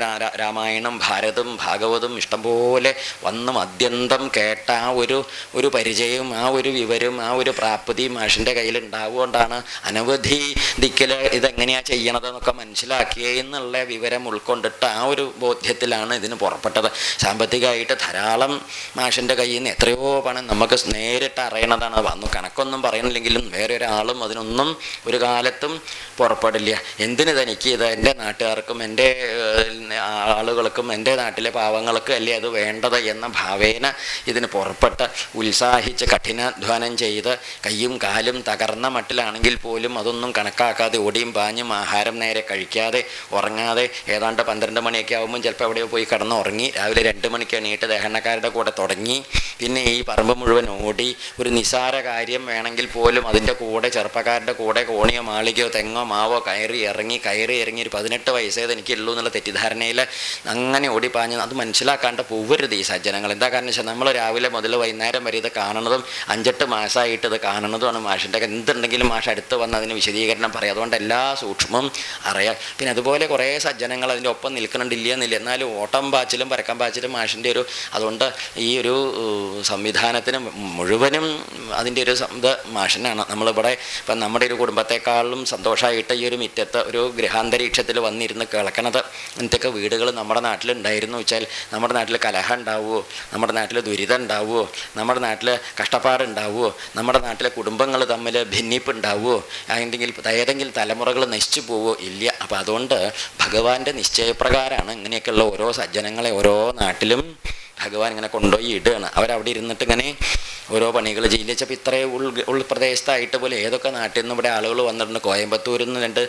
രാമായണം ഭാരതം ഭാഗവതും ഇഷ്ടംപോലെ വന്നും അത്യന്തം കേട്ട ആ ഒരു ഒരു പരിചയവും ആ ഒരു വിവരവും ആ ഒരു പ്രാപ്തി മാഷിന്റെ കയ്യിൽ ഉണ്ടാവുകൊണ്ടാണ് അനവധി ദിക്കിൽ ഇതെങ്ങനെയാണ് ചെയ്യണതെന്നൊക്കെ മനസ്സിലാക്കിയേ എന്നുള്ള വിവരം ഉൾക്കൊണ്ടിട്ട് ആ ഒരു ബോധ്യത്തിലാണ് ഇതിന് പുറപ്പെട്ടത്. സാമ്പത്തികമായിട്ട് ധാരാളം മാഷിന്റെ കയ്യിൽ നിന്ന് എത്രയോ പണം നമുക്ക് നേരിട്ട് അറിയണതാണ്. അത് വന്നു കണക്കൊന്നും പറയുന്നില്ലെങ്കിലും വേറെ ഒരാളും അതിനൊന്നും ഒരു കാലത്തും പുറപ്പെടില്ല. എന്തിന് തനിക്ക് ഇത് എന്റെ നാട്ടുകാർക്കും എന്റെ ആളുകൾക്കും എന്റെ നാട്ടിലെ പാവങ്ങൾക്കും അല്ലേ അത് വേണ്ടത് എന്ന ഭാവേന ഇതിന് പുറപ്പെട്ട് ഉത്സാഹിച്ച് കഠിനാധ്വാനം ചെയ്ത് കയ്യും കാലും തകർന്ന മട്ടിലാണെങ്കിൽ പോലും അതൊന്നും കണക്കാക്കാതെ ഓടിയും പാഞ്ഞും ആഹാരം നേരെ കഴിക്കാതെ ഉറങ്ങാതെ ഏതാണ്ട് പന്ത്രണ്ട് മണിയൊക്കെ ആകുമ്പോൾ ചിലപ്പോൾ എവിടെയോ പോയി കിടന്ന് ഉറങ്ങി രാവിലെ രണ്ട് മണിക്ക് എണീട്ട് ദഹനക്കാരുടെ കൂടെ തുടങ്ങി. പിന്നെ ഈ പറമ്പ് മുഴുവൻ ഓടി ഒരു നിസാര കാര്യം വേണമെങ്കിൽ പോലും അതിന്റെ കൂടെ ചെറുപ്പക്കാരുടെ കൂടെ കോണിയോ മാളികയോ തെങ്ങോ മാവോ കയറി ഇറങ്ങി കയറി ഇറങ്ങി ഒരു പതിനെട്ട് വയസ്സേത് എനിക്കുള്ളൂ എന്നുള്ള തെറ്റിദ്ധാരണയിൽ അങ്ങനെ ഓടിപ്പാഞ്ഞ് അത് മനസ്സിലാക്കാണ്ട് പോവരുത് ഈ സജ്ജനങ്ങൾ എന്താ കാരണം വെച്ചാൽ നമ്മൾ രാവിലെ മുതൽ വൈകുന്നേരം വരെ ഇത് കാണുന്നതും അഞ്ചെട്ട് മാസമായിട്ട് ഇത് കാണുന്നതുമാണ് മാഷിന്റെ എന്തുണ്ടെങ്കിലും മാഷ് അടുത്ത് വന്ന് അതിന് വിശദീകരണം പറയും. അതുകൊണ്ട് എല്ലാ സൂക്ഷ്മം അറിയാം. പിന്നെ അതുപോലെ കുറേ സജ്ജനങ്ങൾ അതിന്റെ ഒപ്പം നിൽക്കുന്നുണ്ടില്ല എന്നില്ല എന്നാലും ഓട്ടം പാച്ചിലും പരക്കം പാച്ചിലും മാഷിന്റെ ഒരു അതുകൊണ്ട് ഈ ഒരു സംവിധാനത്തിന് മുഴുവനും അതിന്റെ ഒരു സം- ഇത് മാഷനാണ്. നമ്മളിവിടെ ഇപ്പം നമ്മുടെ ഒരു കുടുംബത്തെക്കാളും സന്തോഷമായിട്ട് ഈ ഒരു മിറ്റത്ത് ഒരു ഗൃഹാന്തരീക്ഷത്തിൽ വന്നിരുന്ന് കേൾക്കണത് എന്തൊക്കെ വീടുകൾ നമ്മുടെ നാട്ടിലുണ്ടായിരുന്നു. വെച്ചാൽ നമ്മുടെ നാട്ടിൽ കലഹം ഉണ്ടാവുമോ നമ്മുടെ നാട്ടിൽ ദുരിതം ഉണ്ടാവുമോ നമ്മുടെ നാട്ടിൽ കഷ്ടപ്പാടുണ്ടാവുമോ നമ്മുടെ നാട്ടിലെ കുടുംബങ്ങൾ തമ്മിൽ ഭിന്നിപ്പ് ഉണ്ടാവുമോ അല്ലെങ്കിൽ ഏതെങ്കിലും തലമുറകൾ നശിച്ചു പോവോ? ഇല്ല. അപ്പോൾ അതുകൊണ്ട് ഭഗവാന്റെ നിശ്ചയപ്രകാരമാണ് ഇങ്ങനെയൊക്കെയുള്ള ഓരോ സജ്ജനങ്ങളെ ഓരോ നാട്ടിലും ഭഗവാൻ ഇങ്ങനെ കൊണ്ടുപോയി ഇടുകയാണ്. അവരവിടെ ഇരുന്നിട്ട് ഇങ്ങനെ ഓരോ പണികൾ ചെയ്യില്ല വെച്ചപ്പോൾ ഇത്രയും ഉൾ ഉൾപ്രദേശത്തായിട്ട് പോലെ ഏതൊക്കെ നാട്ടിൽ നിന്നും ഇവിടെ ആളുകൾ വന്നിട്ടുണ്ട്. കോയമ്പത്തൂരിൽ നിന്ന് രണ്ട്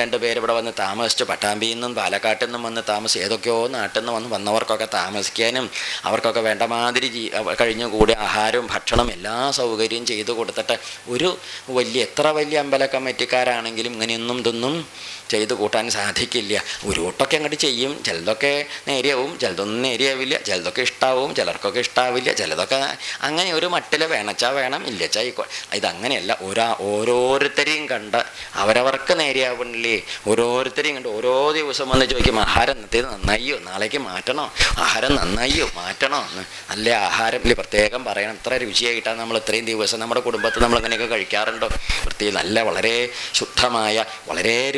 രണ്ട് പേര് ഇവിടെ വന്ന് താമസിച്ചു. പട്ടാമ്പിയിൽ നിന്നും പാലക്കാട്ടിൽ നിന്നും വന്ന് താമസിച്ച്. ഏതൊക്കെയോ നാട്ടിൽ നിന്ന് വന്ന് വന്നവർക്കൊക്കെ താമസിക്കാനും അവർക്കൊക്കെ വേണ്ട മാതിരി ജീ കഴിഞ്ഞുകൂടി ആഹാരവും ഭക്ഷണം എല്ലാ സൗകര്യവും ചെയ്തു കൊടുത്തിട്ട് ഒരു വലിയ എത്ര വലിയ അമ്പല കമ്മിറ്റിക്കാരാണെങ്കിലും ഇങ്ങനെയൊന്നും ഇതൊന്നും ചെയ്തു കൂട്ടാൻ സാധിക്കില്ല. ഉരുട്ടൊക്കെ അങ്ങോട്ട് ചെയ്യും. ചിലതൊക്കെ നേരിയാവും ചിലതൊന്നും നേരെയാവില്ല. ചിലതൊക്കെ ഇഷ്ടാവും ചിലർക്കൊക്കെ ഇഷ്ടാവില്ല. ചിലതൊക്കെ അങ്ങനെ ഒരു മട്ടിൽ വേണച്ചാ വേണം ഇല്ലച്ചാ ഈ ഇതങ്ങനെയല്ല. ഒരാ ഓരോരുത്തരെയും കണ്ട് അവരവർക്ക് നേരെയാവണില്ലേ? ഓരോരുത്തരെയും കണ്ട് ഓരോ ദിവസം വന്ന് ചോദിക്കും ആഹാരം ഇന്നത്തേത് നന്നായിയോ നാളേക്ക് മാറ്റണോ? ആഹാരം നന്നായിയോ മാറ്റണോ? നല്ല ആഹാരം ഇല്ലേ. പ്രത്യേകം പറയണം. ഇത്ര രുചിയായിട്ടാണ് നമ്മൾ ഇത്രയും ദിവസം നമ്മുടെ കുടുംബത്തിൽ നമ്മൾ അങ്ങനെയൊക്കെ കഴിക്കാറുണ്ടോ? പ്രത്യേകം നല്ല വളരെ ശുദ്ധമായ വളരെ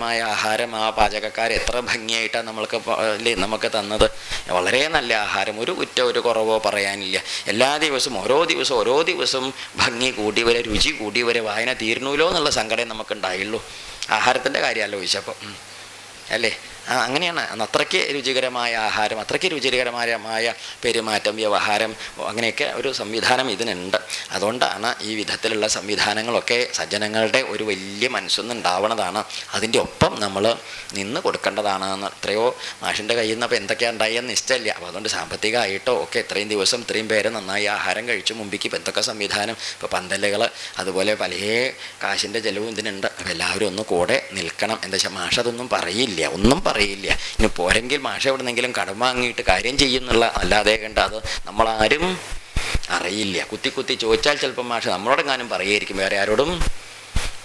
രുചികരമായ ആഹാരം ആ പാചകക്കാർ എത്ര ഭംഗിയായിട്ടാണ് നമ്മൾക്ക് നമുക്ക് തന്നത്. വളരെ നല്ല ആഹാരം. ഒരു കുറ്റം ഒരു കുറവോ പറയാനില്ല. എല്ലാ ദിവസവും ഓരോ ദിവസവും ഓരോ ദിവസവും ഭംഗി കൂടി വരെ രുചി കൂടി വരെ വായന തീരണമല്ലോ എന്നുള്ള സങ്കടം നമുക്കുണ്ടായുള്ളൂ. ആഹാരത്തിന്റെ കാര്യമല്ലോ ആലോചിച്ചപ്പോൾ അല്ലേ? അങ്ങനെയാണ്. അന്ന് അത്രയ്ക്ക് രുചികരമായ ആഹാരം അത്രയ്ക്ക് രുചികരമായ മായ പെരുമാറ്റം വ്യവഹാരം അങ്ങനെയൊക്കെ ഒരു സംവിധാനം ഇതിനുണ്ട്. അതുകൊണ്ടാണ് ഈ വിധത്തിലുള്ള സംവിധാനങ്ങളൊക്കെ സജ്ജനങ്ങളുടെ ഒരു വലിയ മനസ്സൊന്നുണ്ടാവണതാണ് അതിന്റെ ഒപ്പം നമ്മൾ നിന്ന് കൊടുക്കേണ്ടതാണ്. എത്രയോ മാഷിന്റെ കയ്യിൽ നിന്ന് അപ്പോൾ എന്തൊക്കെയാണ് ഉണ്ടായെന്ന് നിശ്ചയമില്ല. അപ്പോൾ അതുകൊണ്ട് സാമ്പത്തികമായിട്ടോ ഒക്കെ ഇത്രയും ദിവസം ഇത്രയും പേര് നന്നായി ആഹാരം കഴിച്ചു മുമ്പിക്ക് ഇപ്പം എന്തൊക്കെ സംവിധാനം ഇപ്പോൾ പന്തലുകൾ അതുപോലെ പല കാശിന്റെ ചിലവും ഇതിനുണ്ട്. അപ്പോൾ എല്ലാവരും ഒന്ന് കൂടെ നിൽക്കണം. എന്താ വെച്ചാൽ മാഷതൊന്നും പറയില്ല. ഒന്നും പറയില്ല. ഇനി പോരെങ്കിൽ മാഷ എവിടെന്നെങ്കിലും കടം വാങ്ങിയിട്ട് കാര്യം ചെയ്യുന്നുള്ള അല്ലാതെ കണ്ട അത് നമ്മളാരും അറിയില്ല. കുത്തി കുത്തി ചോദിച്ചാൽ ചിലപ്പോൾ മാഷ നമ്മളോടെങ്ങാനും പറയുമായിരിക്കും. വേറെ ആരോടും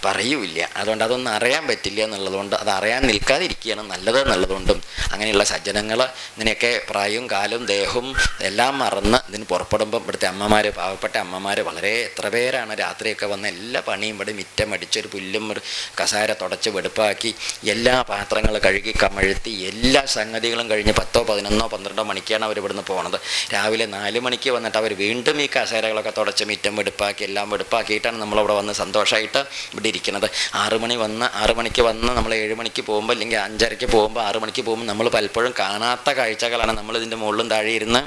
പറയൂല്ല. അതുകൊണ്ട് അതൊന്നും അറിയാൻ പറ്റില്ല എന്നുള്ളതുകൊണ്ട് അത് അറിയാൻ നിൽക്കാതിരിക്കുകയാണ് നല്ലത് എന്നുള്ളതുകൊണ്ടും അങ്ങനെയുള്ള സജ്ജനങ്ങൾ ഇങ്ങനെയൊക്കെ പ്രായവും കാലും ദേഹവും എല്ലാം മറന്ന് ഇതിന് പുറപ്പെടുമ്പം ഇവിടുത്തെ അമ്മമാർ പാവപ്പെട്ട അമ്മമാർ വളരെ എത്ര പേരാണ് രാത്രിയൊക്കെ വന്ന് എല്ലാ പണിയും ഇവിടെ മിറ്റം അടിച്ചൊരു പുല്ലും ഒരു കസാര തുടച്ച് വെടുപ്പാക്കി എല്ലാ പാത്രങ്ങൾ കഴുകി കമഴ്ത്തി എല്ലാ സംഗതികളും കഴിഞ്ഞ് പത്തോ പതിനൊന്നോ പന്ത്രണ്ടോ മണിക്കാണ് അവർ ഇവിടുന്ന് പോണത്. രാവിലെ നാല് മണിക്ക് വന്നിട്ട് അവർ വീണ്ടും ഈ കസേരകളൊക്കെ തുടച്ച് മിറ്റം വെടുപ്പാക്കി എല്ലാം വെടുപ്പാക്കിയിട്ടാണ് നമ്മളവിടെ വന്ന് സന്തോഷമായിട്ട് ഇവിടെ ഇരിക്കുന്നത് ആറ് മണി വന്ന് ആറ് മണിക്ക് വന്ന് നമ്മൾ ഏഴ് മണിക്ക് പോകുമ്പോൾ അല്ലെങ്കിൽ അഞ്ചരയ്ക്ക് പോകുമ്പോൾ ആറ് മണിക്ക് പോകുമ്പോൾ നമ്മൾ പലപ്പോഴും കാണാത്ത കാഴ്ചകളാണ് നമ്മളിതിന്റെ മുകളിലും താഴെ ഇരുന്ന്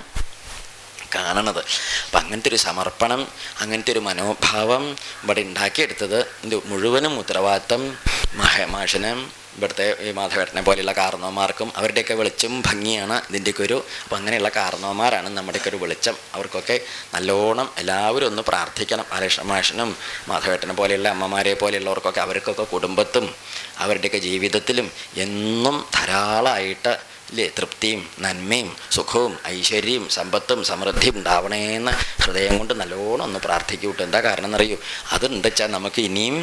കാണണത്. അപ്പം അങ്ങനത്തെ ഒരു സമർപ്പണം അങ്ങനത്തെ ഒരു മനോഭാവം ഇവിടെ ഉണ്ടാക്കിയെടുത്തത്. ഇത് മുഴുവനും ഉത്തരവാദിത്തം മഹ ഇവിടുത്തെ ഈ മാധവേട്ടനെ പോലെയുള്ള കാരണവന്മാർക്കും അവരുടെയൊക്കെ വെളിച്ചം ഭംഗിയാണ് ഇതിന്റെയൊക്കെ ഒരു അപ്പം അങ്ങനെയുള്ള കാരണവന്മാരാണ് നമ്മുടെയൊക്കെ ഒരു വെളിച്ചം. അവർക്കൊക്കെ നല്ലോണം എല്ലാവരും ഒന്ന് പ്രാർത്ഥിക്കണം. അലക്ഷമാഷനും മാഷിനും മാധവേട്ടനെ പോലെയുള്ള അമ്മമാരെ പോലെയുള്ളവർക്കൊക്കെ അവർക്കൊക്കെ കുടുംബത്തും അവരുടെയൊക്കെ ജീവിതത്തിലും എന്നും ധാരാളമായിട്ട് ഇല്ലേ തൃപ്തിയും നന്മയും സുഖവും ഐശ്വര്യവും സമ്പത്തും സമൃദ്ധിയും ഉണ്ടാവണേന്ന് ഹൃദയം കൊണ്ട് നല്ലോണം ഒന്ന് പ്രാർത്ഥിക്കൂട്ട് എന്താ കാരണം എന്നറിയൂ അതുണ്ടെച്ചാൽ നമുക്ക് ഇനിയും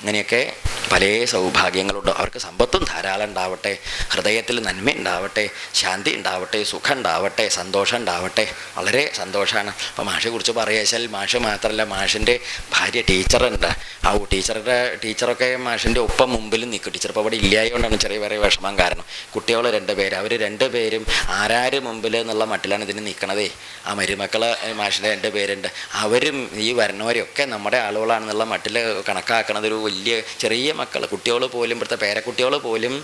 ഇങ്ങനെയൊക്കെ പല സൗഭാഗ്യങ്ങളുണ്ട്. അവർക്ക് സമ്പത്തും ധാരാളം ഉണ്ടാവട്ടെ. ഹൃദയത്തിൽ നന്മ ഉണ്ടാവട്ടെ. ശാന്തി ഉണ്ടാവട്ടെ. സുഖം ഉണ്ടാവട്ടെ. സന്തോഷം ഉണ്ടാവട്ടെ. വളരെ സന്തോഷമാണ് അപ്പോൾ മാഷെ കുറിച്ച് പറയുകച്ചാൽ മാഷ് മാത്രമല്ല മാഷിന്റെ ഭാര്യ ടീച്ചറുണ്ട്. ആ ടീച്ചറുടെ ടീച്ചറൊക്കെ മാഷിന്റെ ഒപ്പം മുമ്പിൽ നിൽക്കും. ടീച്ചർ ഇപ്പോൾ അവിടെ ഇല്ലായതുകൊണ്ടാണ് ചെറിയ വേറെ വിഷമം കാരണം. കുട്ടികൾ രണ്ട് പേര്. അവർ രണ്ട് പേരും ആരാര് മുമ്പിൽ എന്നുള്ള മട്ടിലാണ് ഇതിന് നിൽക്കണതേ. ആ മരുമക്കൾ മാഷിന്റെ രണ്ട് പേരുണ്ട്. അവരും ഈ വരണവരൊക്കെ നമ്മുടെ ആളുകളാണെന്നുള്ള മട്ടിൽ കണക്കാക്കണത് ഒരു വലിയ ചെറിയ മക്കൾ കുട്ടികൾ പോലും ഇവിടുത്തെ പേരക്കുട്ടികൾ പോലും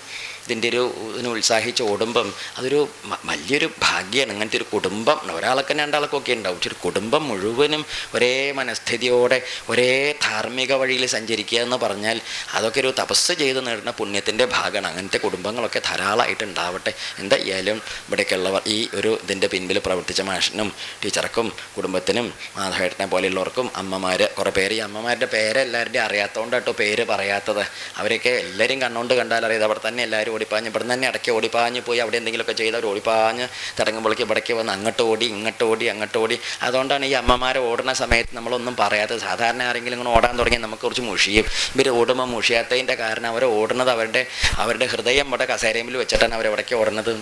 ഇതിന്റെ ഒരു ഇതിനെ ഉത്സാഹിച്ച് ഓടുമ്പം അതൊരു വലിയൊരു ഭാഗ്യമാണ് അങ്ങനത്തെ ഒരു കുടുംബം. ഒരാൾക്ക് രണ്ടാൾക്കൊക്കെ ഉണ്ടാവും. പക്ഷെ ഒരു കുടുംബം മുഴുവനും ഒരേ മനസ്ഥിതിയോടെ ഒരേ ധാർമ്മിക വഴിയിൽ സഞ്ചരിക്കുക എന്ന് പറഞ്ഞാൽ അതൊക്കെ ഒരു തപസ് ചെയ്ത് നേടുന്ന പുണ്യത്തിന്റെ ഭാഗമാണ്. അങ്ങനത്തെ കുടുംബങ്ങളൊക്കെ ധാരാളമായിട്ട് ഉണ്ടാവട്ടെ. എന്തായാലും ഇവിടേക്കുള്ളവർ ഈ ഒരു ഇതിന്റെ പിൻപിൽ പ്രവർത്തിച്ച മാഷിനും ടീച്ചർക്കും കുടുംബത്തിനും മാധവേട്ടനെ പോലെയുള്ളവർക്കും അമ്മമാർ കുറേ പേര് ഈ അമ്മമാരുടെ പേരെല്ലാവരുടെയും അറിയാത്തതുകൊണ്ടാട്ടോ പേര് പറയാത്തത്. അവരൊക്കെ എല്ലാവരും കണ്ണുകൊണ്ട് കണ്ടാൽ അറിയാം. അവിടെ തന്നെ എല്ലാവരും ഓടിപ്പാഞ്ഞ് ഇവിടെ തന്നെ ഇടയ്ക്ക് ഓടിപ്പാഞ്ഞ് പോയി അവിടെ എന്തെങ്കിലുമൊക്കെ ചെയ്ത് അവർ ഓടിപ്പാഞ്ഞ് തുടങ്ങുമ്പോഴേക്ക് ഇവിടേക്ക് വന്ന് അങ്ങോട്ട് ഓടി ഇങ്ങോട്ട് ഓടി അങ്ങോട്ട് ഓടി. അതുകൊണ്ടാണ് ഈ അമ്മമാരെ ഓടുന്ന സമയത്ത് നമ്മളൊന്നും പറയാത്തത്. സാധാരണ ആരെങ്കിലും ഇങ്ങനെ ഓടാൻ തുടങ്ങിയാൽ നമുക്ക് കുറച്ച് മുഷിയും. ഇവർ ഓടുമ്പോൾ മുഷിയാത്തതിന്റെ കാരണം അവർ ഓടുന്നത് അവരുടെ അവരുടെ ഹൃദയം ഇവിടെ കസേരയിൽ വെച്ചിട്ടാണ് അവർ അവരെവിടേക്ക് ഓടുന്നത്.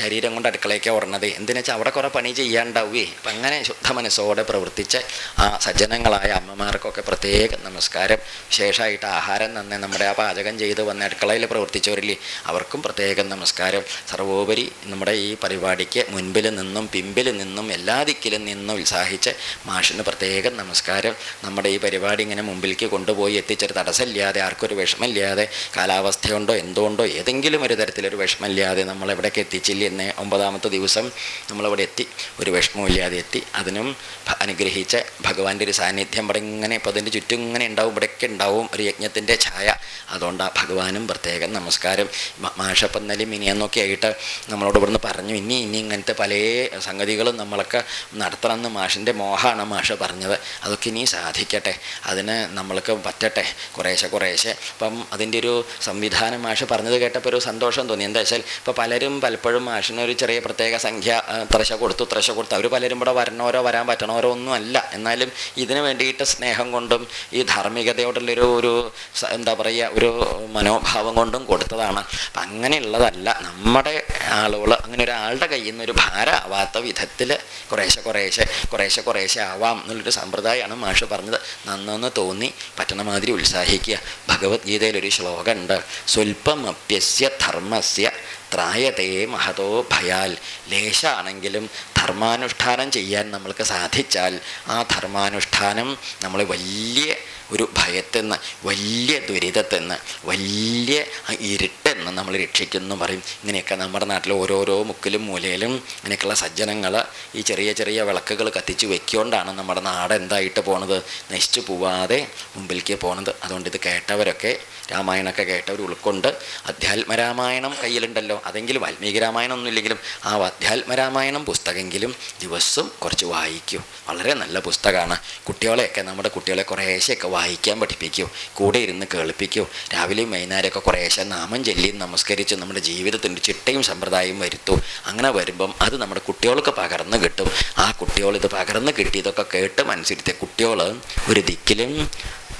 ശരീരം കൊണ്ട് അടുക്കളയ്ക്ക് ഓടണത് എന്തിനാ വെച്ചാൽ അവിടെ കുറേ പണി ചെയ്യാണ്ടാവുകയെ അപ്പം അങ്ങനെ ശുദ്ധ മനസ്സോടെ പ്രവർത്തിച്ച ആ സജ്ജനങ്ങളായ അമ്മമാർക്കൊക്കെ പ്രത്യേക നമസ്കാരം. വിശേഷമായിട്ട് ആഹാരം തന്നെ നമ്മുടെ ആ പാചകം ചെയ്ത് വന്ന അടുക്കളയിൽ പ്രവർത്തിച്ചവരില്ലേ അവർക്കും പ്രത്യേകം നമസ്കാരം. സർവോപരി നമ്മുടെ ഈ പരിപാടിക്ക് മുൻപിൽ നിന്നും പിമ്പിൽ നിന്നും എല്ലാ ദിക്കിലും നിന്നും ഉത്സാഹിച്ച് മാഷിന് പ്രത്യേകം നമസ്കാരം. നമ്മുടെ ഈ പരിപാടി ഇങ്ങനെ മുമ്പിലേക്ക് കൊണ്ടുപോയി എത്തിച്ചൊരു തടസ്സമില്ലാതെ ആർക്കൊരു വിഷമമില്ലാതെ കാലാവസ്ഥയുണ്ടോ എന്തുകൊണ്ടോ ഏതെങ്കിലും ഒരു തരത്തിലൊരു വിഷമമില്ലാതെ നമ്മളെവിടേക്ക് എത്തിച്ചില്ല എന്ന് ഒമ്പതാമത്തെ ദിവസം നമ്മളവിടെ എത്തി. ഒരു വിഷമമില്ലാതെ എത്തി. അതിനും അനുഗ്രഹിച്ച ഭഗവാന്റെ ഒരു സാന്നിധ്യം. ഇവിടെ ഇങ്ങനെ ഇപ്പോൾ അതിന്റെ ചുറ്റും ഇങ്ങനെ ഉണ്ടാവും. ഇവിടെയൊക്കെ ഉണ്ടാവും. ഒരു യജ്ഞത്തിന്റെ ഛായ. അതുകൊണ്ട് ആ ഭഗവാനും പ്രത്യേകം നമസ്കാരം. മാഷപ്പന്നലും ഇനിയെന്നൊക്കെ ആയിട്ട് നമ്മളോട് ഇവിടുന്ന് പറഞ്ഞു. ഇനി ഇനി ഇങ്ങനത്തെ പല സംഗതികളും നമ്മളൊക്കെ നടത്തണമെന്ന് മാഷിന്റെ മോഹമാണ് മാഷ പറഞ്ഞത്. അതൊക്കെ ഇനി സാധിക്കട്ടെ. അതിന് നമ്മൾക്ക് പറ്റട്ടെ. കുറേശ്ശെ കുറേശ്ശെ. അപ്പം അതിന്റെ ഒരു സംവിധാനം മാഷ പറഞ്ഞത് കേട്ടപ്പോൾ ഒരു സന്തോഷം തോന്നി. എന്താ വെച്ചാൽ ഇപ്പോൾ പലരും പലപ്പോഴും മാഷിന് ഒരു ചെറിയ പ്രത്യേക സംഖ്യ ത്രശ കൊടുത്തു ത്രശ കൊടുത്തു. അവർ പലരും ഇവിടെ വരണോരോ വരാൻ പറ്റണോരോ ഒന്നും അല്ല എന്നാലും ഇതിന് വേണ്ടിയിട്ട് സ്നേഹം കൊണ്ടും ഈ ധാർമ്മികതയോടുള്ളൊരു ഒരു എന്താ പറയുക ഒരു മനോഭാവം കൊണ്ടും കൊടുത്തതാണ്. അപ്പം അങ്ങനെയുള്ളതല്ല. നമ്മുടെ ആളുകൾ അങ്ങനെ ഒരാളുടെ കയ്യിൽ നിന്ന് ഒരു ഭാരമാവാത്ത വിധത്തിൽ കുറേശ്ശെ കുറേശ്ശെ കുറേശ്ശെ കുറേശ്ശെ ആവാം എന്നുള്ളൊരു സമ്പ്രദായമാണ് മാഷ് പറഞ്ഞത്. നന്നെന്ന് തോന്നി പറ്റണ മാതിരി ഉത്സാഹിക്കുക. ഭഗവത്ഗീതയിൽ ഒരു ശ്ലോകമുണ്ട്. സ്വൽപ്പമപ്യസ്യ ധർമ്മസ്യ ത്രായതേ മഹതോ ഭയാൽ. ലേശാണെങ്കിലും ധർമാനുഷ്ഠാനം ചെയ്യാൻ നമ്മൾക്ക് സാധിച്ചാൽ ആ ധർമാനുഷ്ഠാനം നമ്മൾ വലിയ ഒരു ഭയത്തെന്ന് വലിയ ദുരിതത്തെന്ന് വലിയ ഇരുട്ടെന്ന് നമ്മൾ രക്ഷിക്കുന്നു പറയും. ഇങ്ങനെയൊക്കെ നമ്മുടെ നാട്ടിൽ ഓരോരോ മുക്കിലും മൂലയിലും ഇങ്ങനെയൊക്കെയുള്ള സജ്ജനങ്ങൾ ഈ ചെറിയ ചെറിയ വിളക്കുകൾ കത്തിച്ച് വെക്കൊണ്ടാണ് നമ്മുടെ നാട് എന്തായിട്ട് പോണത്? നശിച്ചു പോവാതെ മുമ്പിലേക്ക് പോണത്. അതുകൊണ്ട് ഇത് കേട്ടവരൊക്കെ രാമായണമൊക്കെ കേട്ടവർ ഉൾക്കൊണ്ട് അധ്യാത്മരാമായണം കയ്യിലുണ്ടല്ലോ. അതെങ്കിലും വാൽമീകി രാമായണം ഒന്നുമില്ലെങ്കിലും ആ അധ്യാത്മരാമായണം പുസ്തകമെങ്കിലും ദിവസവും കുറച്ച് വായിക്കൂ. വളരെ നല്ല പുസ്തകമാണ്. കുട്ടികളെയൊക്കെ നമ്മുടെ കുട്ടികളെ കുറേശ്ശെയൊക്കെ വായിക്കാൻ പഠിപ്പിക്കൂ. കൂടെ ഇരുന്ന് കേൾപ്പിക്കൂ. രാവിലെയും വൈകുന്നേരമൊക്കെ കുറേശ്ശെ നാമം ചൊല്ലിയും നമസ്കരിച്ച് നമ്മുടെ ജീവിതത്തിന്റെ ചിട്ടയും സമ്പ്രദായവും വരുത്തൂ. അങ്ങനെ വരുമ്പം അത് നമ്മുടെ കുട്ടികൾക്ക് പകർന്ന് കിട്ടും. ആ കുട്ടികൾ ഇത് പകർന്ന് കിട്ടിയതൊക്കെ കേട്ട് മനസ്സിരുത്തിയ കുട്ടികൾ ഒരു ദിക്കിലും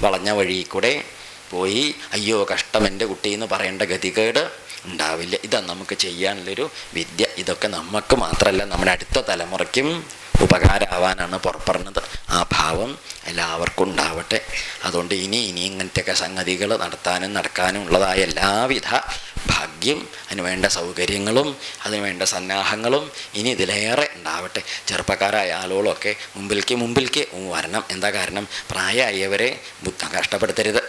വളഞ്ഞ വഴി കൂടെ പോയി അയ്യോ കഷ്ടം എന്റെ കുട്ടി എന്ന് പറയേണ്ട ഗതികേട് ഉണ്ടാവില്ല. ഇതാ നമുക്ക് ചെയ്യാനുള്ളൊരു വിദ്യ. ഇതൊക്കെ നമുക്ക് മാത്രമല്ല നമ്മുടെ അടുത്ത തലമുറയ്ക്കും ഉപകാരമാവാനാണ് പുറപ്പെടുന്നത്. ആ ഭാവം എല്ലാവർക്കും ഉണ്ടാവട്ടെ. അതുകൊണ്ട് ഇനി ഇനി ഇങ്ങനത്തെയൊക്കെ സംഗതികൾ നടത്താനും നടക്കാനും ഉള്ളതായ എല്ലാവിധ ഭാഗ്യം അതിന് വേണ്ട സൗകര്യങ്ങളും അതിന് വേണ്ട സന്നാഹങ്ങളും ഇനി ഇതിലേറെ ഉണ്ടാവട്ടെ. ചെറുപ്പക്കാരായ ആളുകളൊക്കെ മുമ്പിലേക്ക് മുമ്പിലേക്ക് വരണം. എന്താ കാരണം? പ്രായമായവരെ കഷ്ടപ്പെടുത്തരുത്.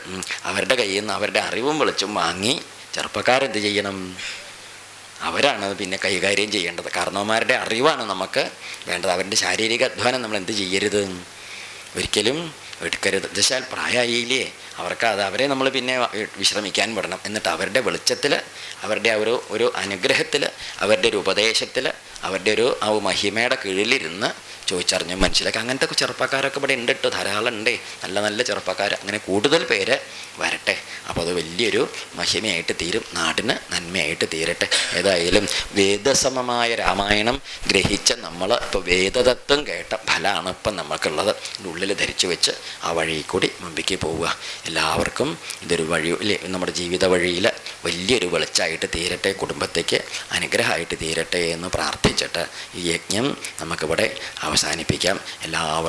അവരുടെ കയ്യിൽ നിന്ന് അവരുടെ അറിവും വെളിച്ചും വാങ്ങി ചെറുപ്പക്കാരെന്ത് ചെയ്യണം? അവരാണ് പിന്നെ കൈകാര്യം ചെയ്യേണ്ടത്. കാരണവന്മാരുടെ അറിവാണ് നമുക്ക് വേണ്ടത്. അവരുടെ ശാരീരിക അധ്വാനം നമ്മൾ എന്ത് ചെയ്യരുത്? ഒരിക്കലും എടുക്കരുത്. എന്നുവെച്ചാൽ പ്രായമായില്ലേ അവർക്ക് അത് അവരെ നമ്മൾ പിന്നെ വിശ്രമിക്കാൻ വിടണം. എന്നിട്ട് അവരുടെ വെളിച്ചത്തിൽ അവരുടെ ഒരു ഒരു അനുഗ്രഹത്തിൽ അവരുടെ ഒരു ഉപദേശത്തിൽ അവരുടെ ഒരു ആ മഹിമയുടെ കീഴിലിരുന്ന് ചോദിച്ചറിഞ്ഞ് മനസ്സിലാക്കി. അങ്ങനത്തെ ചെറുപ്പക്കാരൊക്കെ ഇവിടെ ഉണ്ട് കേട്ടോ ധാരാളം ഉണ്ട് നല്ല നല്ല ചെറുപ്പക്കാർ അങ്ങനെ കൂടുതൽ പേര് വരട്ടെ. അപ്പോൾ അത് വലിയൊരു മഹിമയായിട്ട് തീരും. നാടിന് നന്മയായിട്ട് തീരട്ടെ. ഏതായാലും വേദസമമായ രാമായണം ഗ്രഹിച്ച നമ്മൾ ഇപ്പോൾ വേദതത്വം കേട്ട ഫലമാണ് ഇപ്പം നമുക്കുള്ളത് ഉള്ളിൽ ധരിച്ചു വെച്ച് ആ വഴി കൂടി മുമ്പിലേക്ക് പോവുക. എല്ലാവർക്കും ഇതൊരു വഴി നമ്മുടെ ജീവിത വഴിയിൽ വലിയൊരു വെളിച്ചമായിട്ട് തീരട്ടെ. കുടുംബത്തേക്ക് അനുഗ്രഹമായിട്ട് തീരട്ടെ എന്ന് പ്രാർത്ഥിച്ചിട്ട് ഈ യജ്ഞം നമുക്കിവിടെ അവസാനിപ്പിക്കാം. എല്ലാവർക്കും